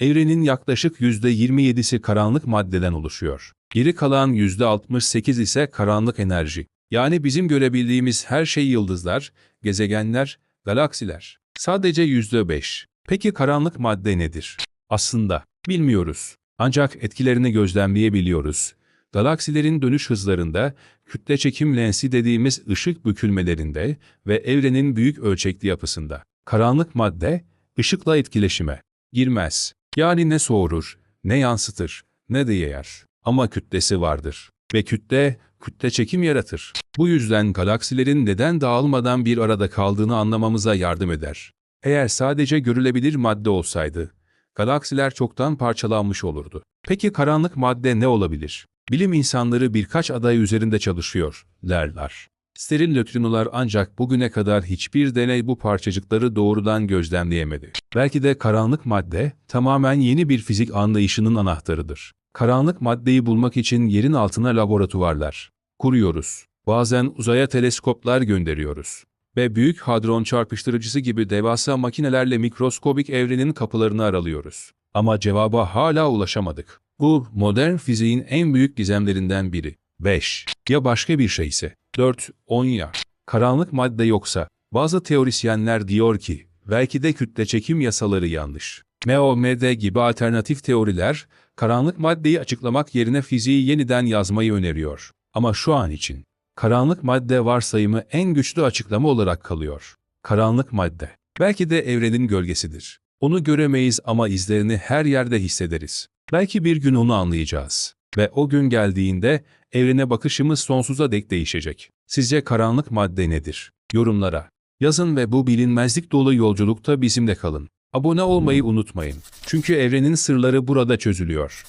Evrenin yaklaşık %27'si karanlık maddeden oluşuyor. Geri kalan %68 ise karanlık enerji. Yani bizim görebildiğimiz her şey yıldızlar, gezegenler, galaksiler. Sadece %5. Peki karanlık madde nedir? Aslında bilmiyoruz. Ancak etkilerini gözlemleyebiliyoruz. Galaksilerin dönüş hızlarında, kütle çekim lensi dediğimiz ışık bükülmelerinde ve evrenin büyük ölçekli yapısında. Karanlık madde, ışıkla etkileşime girmez. Yani ne soğurur, ne yansıtır, ne de yayar. Ama kütlesi vardır. Ve kütle, kütle çekim yaratır. Bu yüzden galaksilerin neden dağılmadan bir arada kaldığını anlamamıza yardım eder. Eğer sadece görülebilir madde olsaydı, galaksiler çoktan parçalanmış olurdu. Peki karanlık madde ne olabilir? Bilim insanları birkaç aday üzerinde çalışıyor, derler. Steril nötrinolar ancak bugüne kadar hiçbir deney bu parçacıkları doğrudan gözlemleyemedi. Belki de karanlık madde tamamen yeni bir fizik anlayışının anahtarıdır. Karanlık maddeyi bulmak için yerin altına laboratuvarlar kuruyoruz. Bazen uzaya teleskoplar gönderiyoruz ve büyük hadron çarpıştırıcısı gibi devasa makinelerle mikroskobik evrenin kapılarını aralıyoruz. Ama cevaba hala ulaşamadık. Bu modern fiziğin en büyük gizemlerinden biri. 5. Ya başka bir şey ise? 4. 10 ya. Karanlık madde yoksa, bazı teorisyenler diyor ki, belki de kütle çekim yasaları yanlış. MOMD gibi alternatif teoriler, karanlık maddeyi açıklamak yerine fiziği yeniden yazmayı öneriyor. Ama şu an için, karanlık madde varsayımı en güçlü açıklama olarak kalıyor. Karanlık madde, belki de evrenin gölgesidir. Onu göremeyiz ama izlerini her yerde hissederiz. Belki bir gün onu anlayacağız. Ve o gün geldiğinde evrene bakışımız sonsuza dek değişecek. Sizce karanlık madde nedir? Yorumlara yazın ve bu bilinmezlik dolu yolculukta bizimle kalın. Abone olmayı unutmayın. Çünkü evrenin sırları burada çözülüyor.